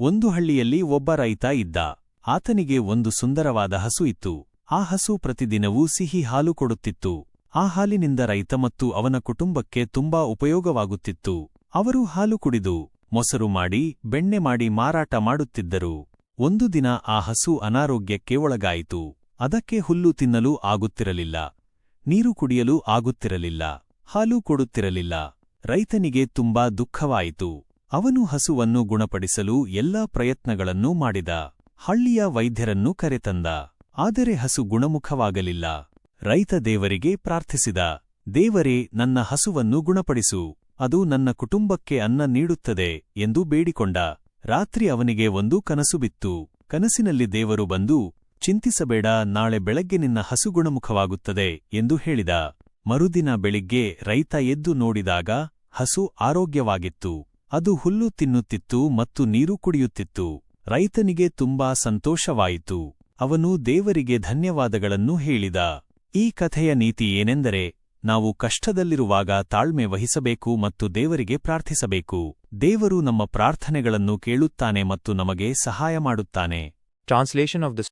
ಒಂದು ಹಳ್ಳಿಯಲ್ಲಿ ಒಬ್ಬ ರೈತ ಇದ್ದ. ಆತನಿಗೆ ಒಂದು ಸುಂದರವಾದ ಹಸು ಇತ್ತು. ಆ ಹಸು ಪ್ರತಿದಿನವೂ ಸಿಹಿ ಹಾಲು ಕೊಡುತ್ತಿತ್ತು. ಆ ಹಾಲಿನಿಂದ ರೈತ ಮತ್ತು ಅವನ ಕುಟುಂಬಕ್ಕೆ ತುಂಬಾ ಉಪಯೋಗವಾಗುತ್ತಿತ್ತು. ಅವರು ಹಾಲು ಕುಡಿದು, ಮೊಸರು ಮಾಡಿ, ಬೆಣ್ಣೆ ಮಾಡಿ ಮಾರಾಟ ಮಾಡುತ್ತಿದ್ದರು. ಒಂದು ದಿನ ಆ ಹಸು ಅನಾರೋಗ್ಯಕ್ಕೆ ಒಳಗಾಯಿತು. ಅದಕ್ಕೆ ಹುಲ್ಲು ತಿನ್ನಲು ಆಗುತ್ತಿರಲಿಲ್ಲ. ನೀರು ಕುಡಿಯಲು ಆಗುತ್ತಿರಲಿಲ್ಲ. ಹಾಲು ಕೊಡುತ್ತಿರಲಿಲ್ಲ. ರೈತನಿಗೆ ತುಂಬಾ ದುಃಖವಾಯಿತು. ಅವನು ಹಸುವನ್ನು ಗುಣಪಡಿಸಲು ಎಲ್ಲಾ ಪ್ರಯತ್ನಗಳನ್ನೂ ಮಾಡಿದ. ಹಳ್ಳಿಯ ವೈದ್ಯರನ್ನು ಕರೆತಂದ. ಆದರೆ ಹಸು ಗುಣಮುಖವಾಗಲಿಲ್ಲ. ರೈತ ದೇವರಿಗೆ ಪ್ರಾರ್ಥಿಸಿದ. ದೇವರೇ, ನನ್ನ ಹಸುವನ್ನು ಗುಣಪಡಿಸು. ಅದು ನನ್ನ ಕುಟುಂಬಕ್ಕೆ ಅನ್ನ ನೀಡುತ್ತದೆ ಎಂದು ಬೇಡಿಕೊಂಡ. ರಾತ್ರಿ ಅವನಿಗೆ ಒಂದು ಕನಸು ಬಿತ್ತು. ಕನಸಿನಲ್ಲಿ ದೇವರು ಬಂದು, ಚಿಂತಿಸಬೇಡ, ನಾಳೆ ಬೆಳಗ್ಗೆ ನಿನ್ನ ಹಸು ಗುಣಮುಖವಾಗುತ್ತದೆ ಎಂದು ಹೇಳಿದ. ಮರುದಿನ ಬೆಳಿಗ್ಗೆ ರೈತ ಎದ್ದು ನೋಡಿದಾಗ, ಹಸು ಆರೋಗ್ಯವಾಗಿತ್ತು. ಅದು ಹುಲ್ಲು ತಿನ್ನುತ್ತಿತ್ತು ಮತ್ತು ನೀರು ಕುಡಿಯುತ್ತಿತ್ತು. ರೈತನಿಗೆ ತುಂಬಾ ಸಂತೋಷವಾಯಿತು. ಅವನು ದೇವರಿಗೆ ಧನ್ಯವಾದಗಳನ್ನು ಹೇಳಿದ. ಈ ಕಥೆಯ ನೀತಿ ಏನೆಂದರೆ, ನಾವು ಕಷ್ಟದಲ್ಲಿರುವಾಗ ತಾಳ್ಮೆ ವಹಿಸಬೇಕು ಮತ್ತು ದೇವರಿಗೆ ಪ್ರಾರ್ಥಿಸಬೇಕು. ದೇವರು ನಮ್ಮ ಪ್ರಾರ್ಥನೆಗಳನ್ನು ಕೇಳುತ್ತಾನೆ ಮತ್ತು ನಮಗೆ ಸಹಾಯ ಮಾಡುತ್ತಾನೆ. Translation of the